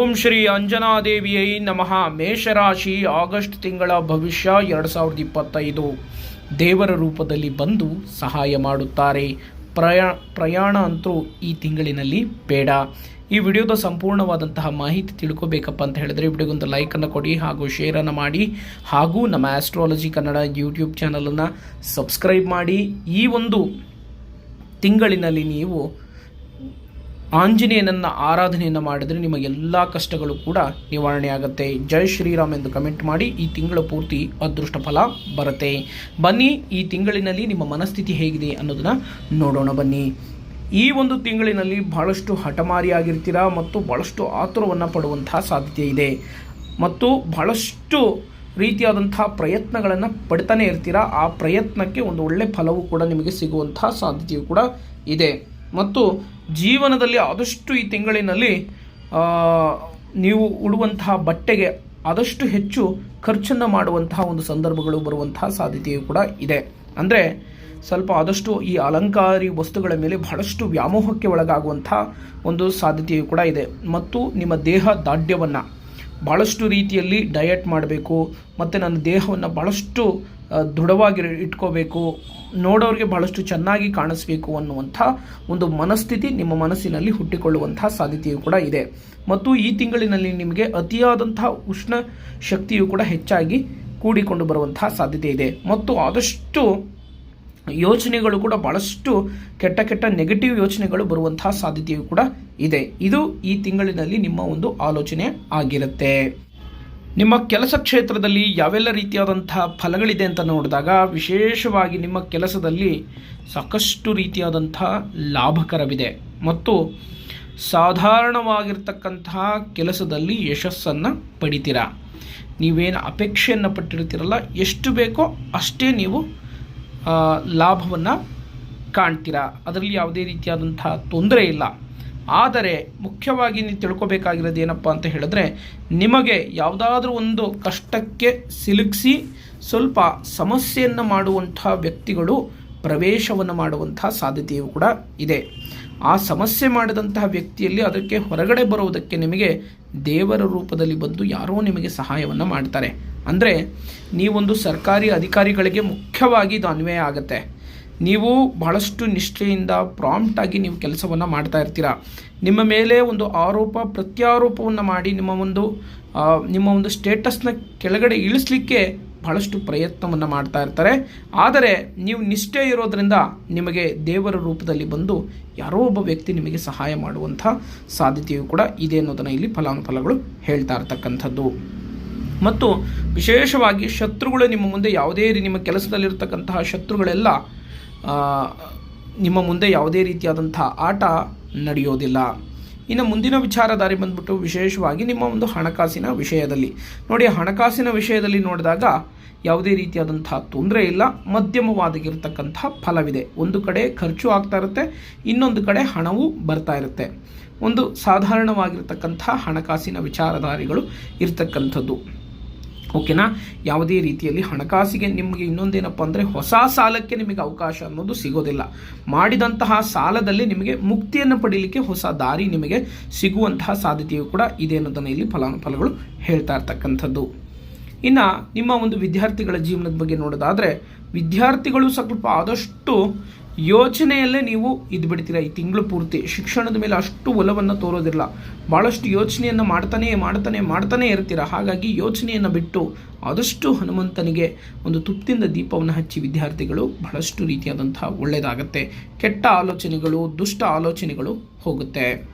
ಓಂ ಶ್ರೀ ಅಂಜನಾದೇವಿಯೈ ನಮಃ. ಮೇಷರಾಶಿ ಆಗಸ್ಟ್ ತಿಂಗಳ ಭವಿಷ್ಯ ಎರಡು ಸಾವಿರದ ಇಪ್ಪತ್ತೈದು. ದೇವರ ರೂಪದಲ್ಲಿ ಬಂದು ಸಹಾಯ ಮಾಡುತ್ತಾರೆ. ಪ್ರಯಾ, ಪ್ರಯಾಣ ಅಂತೂ ಈ ತಿಂಗಳಿನಲ್ಲಿ ಬೇಡ. ಈ ವಿಡಿಯೋದ ಸಂಪೂರ್ಣವಾದಂತಹ ಮಾಹಿತಿ ತಿಳ್ಕೋಬೇಕಪ್ಪ ಅಂತ ಹೇಳಿದ್ರೆ ವಿಡಿಯೋಗೊಂದು ಲೈಕನ್ನು ಕೊಡಿ ಹಾಗೂ ಶೇರನ್ನು ಮಾಡಿ ಹಾಗೂ ನಮ್ಮ ಆಸ್ಟ್ರಾಲಜಿ ಕನ್ನಡ ಯೂಟ್ಯೂಬ್ ಚಾನಲನ್ನು ಸಬ್ಸ್ಕ್ರೈಬ್ ಮಾಡಿ. ಈ ಒಂದು ತಿಂಗಳಿನಲ್ಲಿ ನೀವು ಆಂಜನೇಯನನ್ನ ಆರಾಧನೆಯನ್ನು ಮಾಡಿದರೆ ನಿಮ್ಮ ಎಲ್ಲ ಕಷ್ಟಗಳು ಕೂಡ ನಿವಾರಣೆ ಆಗುತ್ತೆ. ಜೈ ಶ್ರೀರಾಮ್ ಎಂದು ಕಮೆಂಟ್ ಮಾಡಿ ಈ ತಿಂಗಳ ಪೂರ್ತಿ ಅದೃಷ್ಟ ಫಲ ಬರುತ್ತೆ. ಬನ್ನಿ, ಈ ತಿಂಗಳಿನಲ್ಲಿ ನಿಮ್ಮ ಮನಸ್ಥಿತಿ ಹೇಗಿದೆ ಅನ್ನೋದನ್ನ ನೋಡೋಣ ಬನ್ನಿ. ಈ ಒಂದು ತಿಂಗಳಿನಲ್ಲಿ ಬಹಳಷ್ಟು ಹಠಮಾರಿಯಾಗಿರ್ತೀರಾ ಮತ್ತು ಬಹಳಷ್ಟು ಆತುರವನ್ನು ಪಡುವಂತಹ ಸಾಧ್ಯತೆ ಇದೆ. ಮತ್ತು ಬಹಳಷ್ಟು ರೀತಿಯಾದಂತಹ ಪ್ರಯತ್ನಗಳನ್ನು ಪಡ್ತಾನೆ ಇರ್ತೀರಾ, ಆ ಪ್ರಯತ್ನಕ್ಕೆ ಒಂದು ಒಳ್ಳೆ ಫಲವು ಕೂಡ ನಿಮಗೆ ಸಿಗುವಂತಹ ಸಾಧ್ಯತೆಯು ಕೂಡ ಇದೆ. ಮತ್ತು ಜೀವನದಲ್ಲಿ ಆದಷ್ಟು ಈ ತಿಂಗಳಿನಲ್ಲಿ ನೀವು ಉಡುವಂತಹ ಬಟ್ಟೆಗೆ ಆದಷ್ಟು ಹೆಚ್ಚು ಖರ್ಚನ್ನು ಮಾಡುವಂತಹ ಒಂದು ಸಂದರ್ಭಗಳು ಬರುವಂತಹ ಸಾಧ್ಯತೆಯು ಕೂಡ ಇದೆ. ಅಂದರೆ ಸ್ವಲ್ಪ ಆದಷ್ಟು ಈ ಅಲಂಕಾರಿ ವಸ್ತುಗಳ ಮೇಲೆ ಬಹಳಷ್ಟು ವ್ಯಾಮೋಹಕ್ಕೆ ಒಳಗಾಗುವಂಥ ಒಂದು ಸಾಧ್ಯತೆಯು ಕೂಡ ಇದೆ. ಮತ್ತು ನಿಮ್ಮ ದೇಹ ದಾಢ್ಯವನ್ನು ಭಾಳಷ್ಟು ರೀತಿಯಲ್ಲಿ ಡಯಟ್ ಮಾಡಬೇಕು, ಮತ್ತು ನನ್ನ ದೇಹವನ್ನು ಭಾಳಷ್ಟು ದೃಢವಾಗಿ ಇಟ್ಕೋಬೇಕು. ನೋಡೋರಿಗೆ ಬಹಳಷ್ಟು ಚೆನ್ನಾಗಿ ಕಾಣಿಸ್ಬೇಕು ಅನ್ನುವಂಥ ಒಂದು ಮನಸ್ಥಿತಿ ನಿಮ್ಮ ಮನಸ್ಸಿನಲ್ಲಿ ಹುಟ್ಟಿಕೊಳ್ಳುವಂಥ ಸಾಧ್ಯತೆಯು ಕೂಡ ಇದೆ. ಮತ್ತು ಈ ತಿಂಗಳಿನಲ್ಲಿ ನಿಮಗೆ ಅತಿಯಾದಂತಹ ಉಷ್ಣ ಶಕ್ತಿಯು ಕೂಡ ಹೆಚ್ಚಾಗಿ ಕೂಡಿಕೊಂಡು ಬರುವಂತಹ ಸಾಧ್ಯತೆ ಇದೆ. ಮತ್ತು ಆದಷ್ಟು ಯೋಚನೆಗಳು ಕೂಡ ಭಾಳಷ್ಟು ಕೆಟ್ಟ ಕೆಟ್ಟ ನೆಗೆಟಿವ್ ಯೋಚನೆಗಳು ಬರುವಂತಹ ಸಾಧ್ಯತೆಯು ಕೂಡ ಇದೆ. ಇದು ಈ ತಿಂಗಳಿನಲ್ಲಿ ನಿಮ್ಮ ಒಂದು ಆಲೋಚನೆ ಆಗಿರುತ್ತೆ. ನಿಮ್ಮ ಕೆಲಸ ಕ್ಷೇತ್ರದಲ್ಲಿ ಯಾವೆಲ್ಲ ರೀತಿಯಾದಂತಹ ಫಲಗಳಿದೆ ಅಂತ ನೋಡಿದಾಗ ವಿಶೇಷವಾಗಿ ನಿಮ್ಮ ಕೆಲಸದಲ್ಲಿ ಸಾಕಷ್ಟು ರೀತಿಯಾದಂತಹ ಲಾಭಕರವಿದೆ. ಮತ್ತು ಸಾಧಾರಣವಾಗಿರ್ತಕ್ಕಂತಹ ಕೆಲಸದಲ್ಲಿ ಯಶಸ್ಸನ್ನು ಪಡಿತೀರಾ? ನೀವೇನು ಅಪೇಕ್ಷೆಯನ್ನು ಪಟ್ಟಿರ್ತೀರಲ್ಲ, ಎಷ್ಟು ಬೇಕೋ ಅಷ್ಟೇ ನೀವು ಲಾಭವನ್ನು ಕಾಣ್ತೀರಾ? ಅದರಲ್ಲಿ ಯಾವುದೇ ರೀತಿಯಾದಂತಹ ತೊಂದರೆ ಇಲ್ಲ. ಆದರೆ ಮುಖ್ಯವಾಗಿ ನೀವು ತಿಳ್ಕೊಬೇಕಾಗಿರೋದು ಏನಪ್ಪ ಅಂತ ಹೇಳಿದ್ರೆ, ನಿಮಗೆ ಯಾವುದಾದ್ರೂ ಒಂದು ಕಷ್ಟಕ್ಕೆ ಸಿಲುಕಿಸಿ ಸ್ವಲ್ಪ ಸಮಸ್ಯೆಯನ್ನು ಮಾಡುವಂಥ ವ್ಯಕ್ತಿಗಳು ಪ್ರವೇಶವನ್ನು ಮಾಡುವಂತಹ ಸಾಧ್ಯತೆಯು ಕೂಡ ಇದೆ. ಆ ಸಮಸ್ಯೆ ಮಾಡಿದಂತಹ ವ್ಯಕ್ತಿಯಲ್ಲಿ ಅದಕ್ಕೆ ಹೊರಗಡೆ ಬರುವುದಕ್ಕೆ ನಿಮಗೆ ದೇವರ ರೂಪದಲ್ಲಿ ಬಂದು ಯಾರೋ ನಿಮಗೆ ಸಹಾಯವನ್ನು ಮಾಡ್ತಾರೆ. ಅಂದರೆ ನೀವೊಂದು ಸರ್ಕಾರಿ ಅಧಿಕಾರಿಗಳಿಗೆ ಮುಖ್ಯವಾಗಿ ಇದು ಅನ್ವಯ ಆಗುತ್ತೆ. ನೀವು ಬಹಳಷ್ಟು ನಿಷ್ಠೆಯಿಂದ ಪ್ರಾಂಪ್ಟ್ ಆಗಿ ನೀವು ಕೆಲಸವನ್ನು ಮಾಡ್ತಾ ಇರ್ತೀರಾ? ನಿಮ್ಮ ಮೇಲೆ ಒಂದು ಆರೋಪ, ಪ್ರತ್ಯಾರೋಪವನ್ನು ಮಾಡಿ ನಿಮ್ಮ ಒಂದು ನಿಮ್ಮ ಒಂದು ಸ್ಟೇಟಸ್ನ ಕೆಳಗಡೆ ಇಳಿಸ್ಲಿಕ್ಕೆ ಬಹಳಷ್ಟು ಪ್ರಯತ್ನವನ್ನು ಮಾಡ್ತಾ ಇರ್ತಾರೆ. ಆದರೆ ನೀವು ನಿಷ್ಠೆ ಇರೋದರಿಂದ ನಿಮಗೆ ದೇವರ ರೂಪದಲ್ಲಿ ಬಂದು ಯಾರೋ ಒಬ್ಬ ವ್ಯಕ್ತಿ ನಿಮಗೆ ಸಹಾಯ ಮಾಡುವಂಥ ಸಾಧ್ಯತೆಯು ಕೂಡ ಇದೆ ಅನ್ನೋದನ್ನು ಇಲ್ಲಿ ಫಲಾನುಫಲಗಳು ಹೇಳ್ತಾ ಇರ್ತಕ್ಕಂಥದ್ದು. ಮತ್ತು ವಿಶೇಷವಾಗಿ ಶತ್ರುಗಳು ನಿಮ್ಮ ಮುಂದೆ ಯಾವುದೇ ನಿಮ್ಮ ಕೆಲಸದಲ್ಲಿರ್ತಕ್ಕಂತಹ ಶತ್ರುಗಳೆಲ್ಲ ನಿಮ್ಮ ಮುಂದೆ ಯಾವುದೇ ರೀತಿಯಾದಂಥ ಆಟ ನಡೆಯೋದಿಲ್ಲ. ಇನ್ನು ಮುಂದಿನ ವಿಚಾರಧಾರಿ ಬಂದ್ಬಿಟ್ಟು ವಿಶೇಷವಾಗಿ ನಿಮ್ಮ ಒಂದು ಹಣಕಾಸಿನ ವಿಷಯದಲ್ಲಿ. ನೋಡಿ, ಹಣಕಾಸಿನ ವಿಷಯದಲ್ಲಿ ನೋಡಿದಾಗ ಯಾವುದೇ ರೀತಿಯಾದಂಥ ತೊಂದರೆ ಇಲ್ಲ ಮಧ್ಯಮವಾಗಿರ್ತಕ್ಕಂತಹ ಫಲವಿದೆ. ಒಂದು ಕಡೆ ಖರ್ಚು ಆಗ್ತಾ ಇರುತ್ತೆ, ಇನ್ನೊಂದು ಕಡೆ ಹಣವು ಬರ್ತಾ ಇರುತ್ತೆ. ಒಂದು ಸಾಧಾರಣವಾಗಿರ್ತಕ್ಕಂಥ ಹಣಕಾಸಿನ ವಿಚಾರಧಾರಿಗಳು ಇರ್ತಕ್ಕಂಥದ್ದು. ಓಕೆನಾ? ಯಾವುದೇ ರೀತಿಯಲ್ಲಿ ಹಣಕಾಸಿಗೆ ನಿಮಗೆ ಇನ್ನೊಂದೇನಪ್ಪ ಅಂದರೆ ಹೊಸ ಸಾಲಕ್ಕೆ ನಿಮಗೆ ಅವಕಾಶ ಅನ್ನೋದು ಸಿಗೋದಿಲ್ಲ. ಮಾಡಿದಂತಹ ಸಾಲದಲ್ಲಿ ನಿಮಗೆ ಮುಕ್ತಿಯನ್ನು ಪಡೀಲಿಕ್ಕೆ ಹೊಸ ದಾರಿ ನಿಮಗೆ ಸಿಗುವಂತಹ ಸಾಧ್ಯತೆಯು ಕೂಡ ಇದೆ ಅನ್ನೋದನ್ನು ಇಲ್ಲಿ ಫಲಾನುಫಲಗಳು ಹೇಳ್ತಾ ಇರ್ತಕ್ಕಂಥದ್ದು. ಇನ್ನು ನಿಮ್ಮ ಒಂದು ವಿದ್ಯಾರ್ಥಿಗಳ ಜೀವನದ ಬಗ್ಗೆ ನೋಡೋದಾದರೆ, ವಿದ್ಯಾರ್ಥಿಗಳು ಸ್ವಲ್ಪ ಆದಷ್ಟು ಯೋಚನೆಯಲ್ಲೇ ನೀವು ಇದು ಬಿಡ್ತೀರಾ? ಈ ತಿಂಗಳು ಪೂರ್ತಿ. ಶಿಕ್ಷಣದ ಮೇಲೆ ಅಷ್ಟು ಒಲವನ್ನು ತೋರೋದಿಲ್ಲ. ಭಾಳಷ್ಟು ಯೋಚನೆಯನ್ನು ಮಾಡ್ತಾನೆ ಮಾಡ್ತಾನೆ ಮಾಡ್ತಾನೆ ಇರ್ತೀರ? ಹಾಗಾಗಿ ಯೋಚನೆಯನ್ನು ಬಿಟ್ಟು ಆದಷ್ಟು ಹನುಮಂತನಿಗೆ ಒಂದು ತುಪ್ತಿಂದ ದೀಪವನ್ನು ಹಚ್ಚಿ ವಿದ್ಯಾರ್ಥಿಗಳು ಬಹಳಷ್ಟು ರೀತಿಯಾದಂತಹ ಒಳ್ಳೆಯದಾಗತ್ತೆ ಕೆಟ್ಟ ಆಲೋಚನೆಗಳು, ದುಷ್ಟ ಆಲೋಚನೆಗಳು ಹೋಗುತ್ತೆ.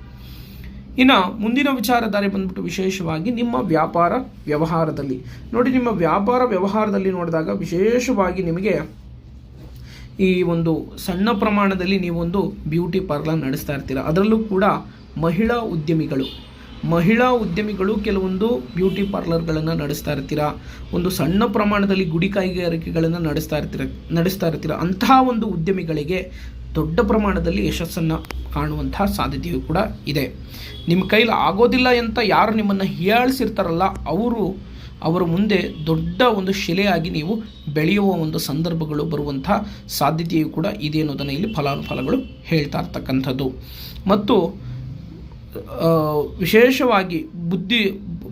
ಇನ್ನು ಮುಂದಿನ ವಿಚಾರಧಾರೆ ಬಂದ್ಬಿಟ್ಟು ವಿಶೇಷವಾಗಿ ನಿಮ್ಮ ವ್ಯಾಪಾರ ವ್ಯವಹಾರದಲ್ಲಿ. ನೋಡಿ, ನಿಮ್ಮ ವ್ಯಾಪಾರ ವ್ಯವಹಾರದಲ್ಲಿ ನೋಡಿದಾಗ ವಿಶೇಷವಾಗಿ ನಿಮಗೆ ಈ ಒಂದು ಸಣ್ಣ ಪ್ರಮಾಣದಲ್ಲಿ ನೀವೊಂದು ಬ್ಯೂಟಿ ಪಾರ್ಲರ್ ನಡೆಸ್ತಾ ಇರ್ತೀರ. ಅದರಲ್ಲೂ ಕೂಡ ಮಹಿಳಾ ಉದ್ಯಮಿಗಳು. ಮಹಿಳಾ ಉದ್ಯಮಿಗಳು ಕೆಲವೊಂದು ಬ್ಯೂಟಿ ಪಾರ್ಲರ್ಗಳನ್ನು ನಡೆಸ್ತಾ ಇರ್ತೀರಾ. ಒಂದು ಸಣ್ಣ ಪ್ರಮಾಣದಲ್ಲಿ ಗುಡಿ ಕೈಗಾರಿಕೆಗಳನ್ನು ನಡೆಸ್ತಾ ಇರ್ತೀರ ನಡೆಸ್ತಾ ಇರ್ತೀರ. ಅಂತಹ ಒಂದು ಉದ್ಯಮಿಗಳಿಗೆ ದೊಡ್ಡ ಪ್ರಮಾಣದಲ್ಲಿ ಯಶಸ್ಸನ್ನು ಕಾಣುವಂತಹ ಸಾಧ್ಯತೆಯು ಕೂಡ ಇದೆ. ನಿಮ್ಮ ಕೈಲಿ ಆಗೋದಿಲ್ಲ ಅಂತ ಯಾರು ನಿಮ್ಮನ್ನು ಹೀಯಾಳಿಸಿರ್ತಾರಲ್ಲ, ಅವರು ಅವರ ಮುಂದೆ ದೊಡ್ಡ ಒಂದು ಶಿಲೆಯಾಗಿ ನೀವು ಬೆಳೆಯುವ ಒಂದು ಸಂದರ್ಭಗಳು ಬರುವಂಥ ಸಾಧ್ಯತೆಯು ಕೂಡ ಇದೆ ಅನ್ನೋದನ್ನು ಇಲ್ಲಿ ಫಲಾನುಫಲಗಳು ಹೇಳ್ತಾ ಇರ್ತಕ್ಕಂಥದ್ದು. ಮತ್ತು ವಿಶೇಷವಾಗಿ ಬುದ್ಧಿ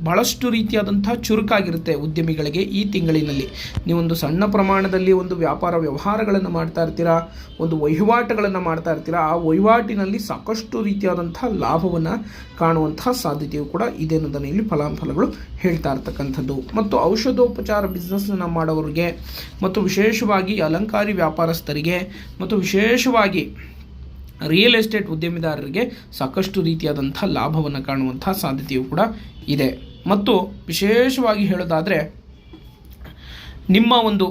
ಬಹಳಷ್ಟು ರೀತಿಯಾದಂಥ ಚುರುಕಾಗಿರುತ್ತೆ ಉದ್ಯಮಿಗಳಿಗೆ ಈ ತಿಂಗಳಿನಲ್ಲಿ. ನೀವೊಂದು ಸಣ್ಣ ಪ್ರಮಾಣದಲ್ಲಿ ಒಂದು ವ್ಯಾಪಾರ ವ್ಯವಹಾರಗಳನ್ನು ಮಾಡ್ತಾ ಇರ್ತೀರಾ? ಒಂದು ವಹಿವಾಟುಗಳನ್ನು ಮಾಡ್ತಾ ಇರ್ತೀರಾ? ಆ ವಹಿವಾಟಿನಲ್ಲಿ ಸಾಕಷ್ಟು ರೀತಿಯಾದಂಥ ಲಾಭವನ್ನು ಕಾಣುವಂತಹ ಸಾಧ್ಯತೆಯು ಕೂಡ ಇದೆ ಅನ್ನೋದನ್ನು ಇಲ್ಲಿ ಫಲಾನುಫಲಗಳು ಹೇಳ್ತಾ ಇರ್ತಕ್ಕಂಥದ್ದು. ಮತ್ತು ಔಷಧೋಪಚಾರ ಬಿಸ್ನೆಸ್ನ ಮಾಡೋರಿಗೆ, ಮತ್ತು ವಿಶೇಷವಾಗಿ ಅಲಂಕಾರಿ ವ್ಯಾಪಾರಸ್ಥರಿಗೆ, ಮತ್ತು ವಿಶೇಷವಾಗಿ ರಿಯಲ್ ಎಸ್ಟೇಟ್ ಉದ್ಯಮಿದಾರರಿಗೆ ಸಾಕಷ್ಟು ರೀತಿಯಾದಂಥ ಲಾಭವನ್ನು ಕಾಣುವಂಥ ಸಾಧ್ಯತೆಯು ಕೂಡ ಇದೆ. ಮತ್ತು ವಿಶೇಷವಾಗಿ ಹೇಳೋದಾದರೆ ನಿಮ್ಮ ಒಂದು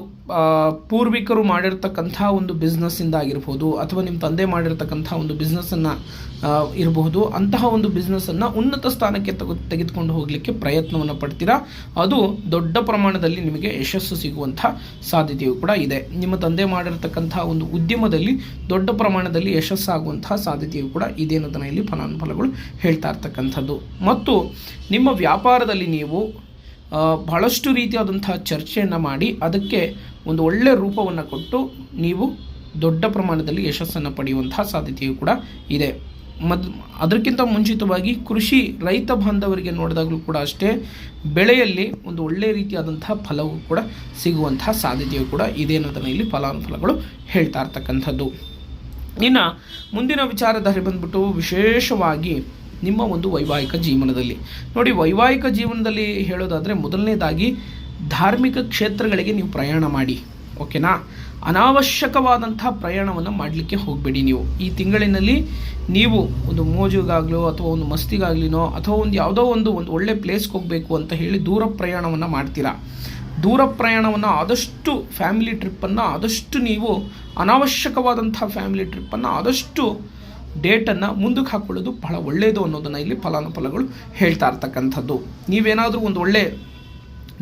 ಪೂರ್ವಿಕರು ಮಾಡಿರ್ತಕ್ಕಂಥ ಒಂದು ಬಿಸ್ನೆಸ್ಸಿಂದ ಆಗಿರ್ಬೋದು ಅಥವಾ ನಿಮ್ಮ ತಂದೆ ಮಾಡಿರ್ತಕ್ಕಂಥ ಒಂದು ಬಿಸ್ನೆಸ್ಸನ್ನು ಇರಬಹುದು ಅಂತಹ ಒಂದು ಬಿಸ್ನೆಸ್ಸನ್ನು ಉನ್ನತ ಸ್ಥಾನಕ್ಕೆ ತೆಗೆ ತೆಗೆದುಕೊಂಡು ಹೋಗಲಿಕ್ಕೆ ಪ್ರಯತ್ನವನ್ನು ಪಡ್ತೀರಾ? ಅದು ದೊಡ್ಡ ಪ್ರಮಾಣದಲ್ಲಿ ನಿಮಗೆ ಯಶಸ್ಸು ಸಿಗುವಂಥ ಸಾಧ್ಯತೆಯು ಕೂಡ ಇದೆ. ನಿಮ್ಮ ತಂದೆ ಮಾಡಿರ್ತಕ್ಕಂಥ ಒಂದು ಉದ್ಯಮದಲ್ಲಿ ದೊಡ್ಡ ಪ್ರಮಾಣದಲ್ಲಿ ಯಶಸ್ಸಾಗುವಂತಹ ಸಾಧ್ಯತೆಯು ಕೂಡ ಇದೆ ಅನ್ನೋದನ್ನು ಇಲ್ಲಿ ಫಲಾನುಫಲಗಳು ಹೇಳ್ತಾ ಇರ್ತಕ್ಕಂಥದ್ದು. ಮತ್ತು ನಿಮ್ಮ ವ್ಯಾಪಾರದಲ್ಲಿ ನೀವು ಬಹಳಷ್ಟು ರೀತಿಯಾದಂತಹ ಚರ್ಚೆಯನ್ನು ಮಾಡಿ ಅದಕ್ಕೆ ಒಂದು ಒಳ್ಳೆಯ ರೂಪವನ್ನು ಕೊಟ್ಟು ನೀವು ದೊಡ್ಡ ಪ್ರಮಾಣದಲ್ಲಿ ಯಶಸ್ಸನ್ನು ಪಡೆಯುವಂತಹ ಸಾಧ್ಯತೆಯು ಕೂಡ ಇದೆ. ಮದ್, ಅದಕ್ಕಿಂತ ಮುಂಚಿತವಾಗಿ ಕೃಷಿ ರೈತ ಬಾಂಧವರಿಗೆ ನೋಡಿದಾಗಲೂ ಕೂಡ ಅಷ್ಟೇ ಬೆಳೆಯಲ್ಲಿ ಒಂದು ಒಳ್ಳೆಯ ರೀತಿಯಾದಂತಹ ಫಲವು ಕೂಡ ಸಿಗುವಂತಹ ಸಾಧ್ಯತೆಯು ಕೂಡ ಇದೆ ಅನ್ನೋದನ್ನು ಇಲ್ಲಿ ಫಲಾನುಫಲಗಳು ಹೇಳ್ತಾ ಇರ್ತಕ್ಕಂಥದ್ದು. ಇನ್ನು ಮುಂದಿನ ವಿಚಾರಧಾರೆ ಬಂದ್ಬಿಟ್ಟು ವಿಶೇಷವಾಗಿ ನಿಮ್ಮ ಒಂದು ವೈವಾಹಿಕ ಜೀವನದಲ್ಲಿ. ನೋಡಿ, ವೈವಾಹಿಕ ಜೀವನದಲ್ಲಿ ಹೇಳೋದಾದರೆ ಮೊದಲನೇದಾಗಿ ಧಾರ್ಮಿಕ ಕ್ಷೇತ್ರಗಳಿಗೆ ನೀವು ಪ್ರಯಾಣ ಮಾಡಿ, ಓಕೆನಾ? ಅನಾವಶ್ಯಕವಾದಂಥ ಪ್ರಯಾಣವನ್ನು ಮಾಡಲಿಕ್ಕೆ ಹೋಗಬೇಡಿ ನೀವು. ಈ ತಿಂಗಳಿನಲ್ಲಿ ನೀವು ಒಂದು ಮೋಜುಗಾಗಲೋ ಅಥವಾ ಒಂದು ಮಸ್ತಿಗಾಗ್ಲಿನೋ ಅಥವಾ ಒಂದು ಯಾವುದೋ ಒಂದು ಒಂದು ಒಳ್ಳೆ ಪ್ಲೇಸ್ಗೆ ಹೋಗಬೇಕು ಅಂತ ಹೇಳಿ ದೂರ ಪ್ರಯಾಣವನ್ನು ಮಾಡ್ತೀರಾ. ದೂರ ಪ್ರಯಾಣವನ್ನು ಆದಷ್ಟು ಫ್ಯಾಮಿಲಿ ಟ್ರಿಪ್ಪನ್ನು ಆದಷ್ಟು ನೀವು ಅನಾವಶ್ಯಕವಾದಂಥ ಫ್ಯಾಮಿಲಿ ಟ್ರಿಪ್ಪನ್ನು ಆದಷ್ಟು ಡೇಟನ್ನು ಮುಂದಕ್ಕೆ ಹಾಕ್ಕೊಳ್ಳೋದು ಬಹಳ ಒಳ್ಳೆಯದು ಅನ್ನೋದನ್ನು ಇಲ್ಲಿ ಫಲಾನುಫಲಗಳು ಹೇಳ್ತಾ ಇರ್ತಕ್ಕಂಥದ್ದು. ನೀವೇನಾದರೂ ಒಂದು ಒಳ್ಳೆ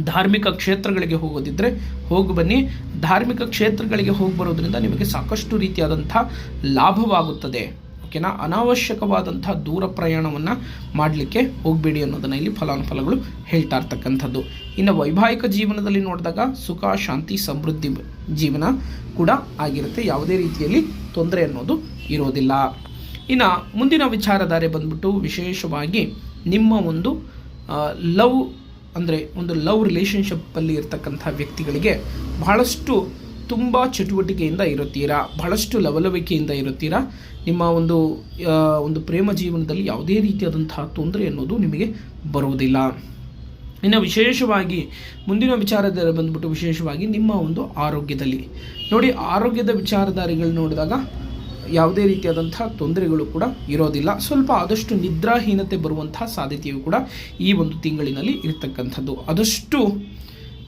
ಧಾರ್ಮಿಕ ಕ್ಷೇತ್ರಗಳಿಗೆ ಹೋಗೋದಿದ್ದರೆ ಹೋಗಿ ಬನ್ನಿ. ಧಾರ್ಮಿಕ ಕ್ಷೇತ್ರಗಳಿಗೆ ಹೋಗಿ ಬರೋದ್ರಿಂದ ನಿಮಗೆ ಸಾಕಷ್ಟು ರೀತಿಯಾದಂಥ ಲಾಭವಾಗುತ್ತದೆ. ಓಕೆನಾ? ಅನಾವಶ್ಯಕವಾದಂಥ ದೂರ ಪ್ರಯಾಣವನ್ನು ಮಾಡಲಿಕ್ಕೆ ಹೋಗಬೇಡಿ ಅನ್ನೋದನ್ನು ಇಲ್ಲಿ ಫಲಾನುಫಲಗಳು ಹೇಳ್ತಾ ಇರ್ತಕ್ಕಂಥದ್ದು. ಇನ್ನು ವೈವಾಹಿಕ ಜೀವನದಲ್ಲಿ ನೋಡಿದಾಗ ಸುಖ, ಶಾಂತಿ, ಸಮೃದ್ಧಿ ಜೀವನ ಕೂಡ ಆಗಿರುತ್ತೆ. ಯಾವುದೇ ರೀತಿಯಲ್ಲಿ ತೊಂದರೆ ಅನ್ನೋದು ಇರೋದಿಲ್ಲ. ಇನ್ನು ಮುಂದಿನ ವಿಚಾರಧಾರೆ ಬಂದ್ಬಿಟ್ಟು ವಿಶೇಷವಾಗಿ ನಿಮ್ಮ ಒಂದು ಲವ್ ಅಂದರೆ ಒಂದು ಲವ್ ರಿಲೇಷನ್ಶಿಪ್ಪಲ್ಲಿ ಇರ್ತಕ್ಕಂಥ ವ್ಯಕ್ತಿಗಳಿಗೆ ಬಹಳಷ್ಟು ತುಂಬ ಚಟುವಟಿಕೆಯಿಂದ ಇರುತ್ತೀರಾ? ಬಹಳಷ್ಟು ಲವಲವಿಕೆಯಿಂದ ಇರುತ್ತೀರಾ? ನಿಮ್ಮ ಒಂದು ಒಂದು ಪ್ರೇಮ ಜೀವನದಲ್ಲಿ ಯಾವುದೇ ರೀತಿಯಾದಂತಹ ತೊಂದರೆ ಅನ್ನೋದು ನಿಮಗೆ ಬರುವುದಿಲ್ಲ. ಇನ್ನು ವಿಶೇಷವಾಗಿ ಮುಂದಿನ ವಿಚಾರಧಾರೆ ಬಂದ್ಬಿಟ್ಟು ವಿಶೇಷವಾಗಿ ನಿಮ್ಮ ಒಂದು ಆರೋಗ್ಯದಲ್ಲಿ. ನೋಡಿ, ಆರೋಗ್ಯದ ವಿಚಾರಧಾರೆಗಳು ನೋಡಿದಾಗ ಯಾವುದೇ ರೀತಿಯಾದಂಥ ತೊಂದರೆಗಳು ಕೂಡ ಇರೋದಿಲ್ಲ. ಸ್ವಲ್ಪ ಆದಷ್ಟು ನಿದ್ರಾಹೀನತೆ ಬರುವಂತಹ ಸಾಧ್ಯತೆಯು ಕೂಡ ಈ ಒಂದು ತಿಂಗಳಿನಲ್ಲಿ ಇರತಕ್ಕಂಥದ್ದು. ಆದಷ್ಟು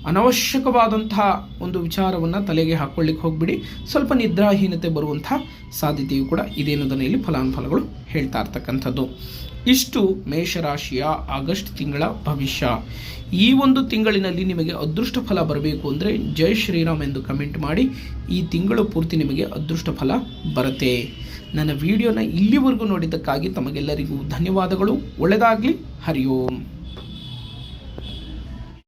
ಅನವಶ್ಯಕವಾದಂತಹ ಒಂದು ವಿಚಾರವನ್ನು ತಲೆಗೆ ಹಾಕ್ಕೊಳ್ಳಿಕ್ಕೆ ಹೋಗ್ಬಿಡಿ. ಸ್ವಲ್ಪ ನಿದ್ರಾಹೀನತೆ ಬರುವಂತಹ ಸಾಧ್ಯತೆಯು ಕೂಡ ಇದೇನೋದನ್ನ ಇಲ್ಲಿ ಫಲಾನುಫಲಗಳು ಹೇಳ್ತಾ ಇರ್ತಕ್ಕಂಥದ್ದು. ಇಷ್ಟು ಮೇಷರಾಶಿಯ ಆಗಸ್ಟ್ ತಿಂಗಳ ಭವಿಷ್ಯ. ಈ ಒಂದು ತಿಂಗಳಿನಲ್ಲಿ ನಿಮಗೆ ಅದೃಷ್ಟ ಫಲ ಬರಬೇಕು ಅಂದರೆ ಜೈ ಶ್ರೀರಾಮ್ ಎಂದು ಕಮೆಂಟ್ ಮಾಡಿ. ಈ ತಿಂಗಳು ಪೂರ್ತಿ ನಿಮಗೆ ಅದೃಷ್ಟ ಫಲ ಬರುತ್ತೆ. ನನ್ನ ವಿಡಿಯೋನ ಇಲ್ಲಿವರೆಗೂ ನೋಡಿದ್ದಕ್ಕಾಗಿ ತಮಗೆಲ್ಲರಿಗೂ ಧನ್ಯವಾದಗಳು. ಒಳ್ಳೆಯದಾಗಲಿ ಹರಿ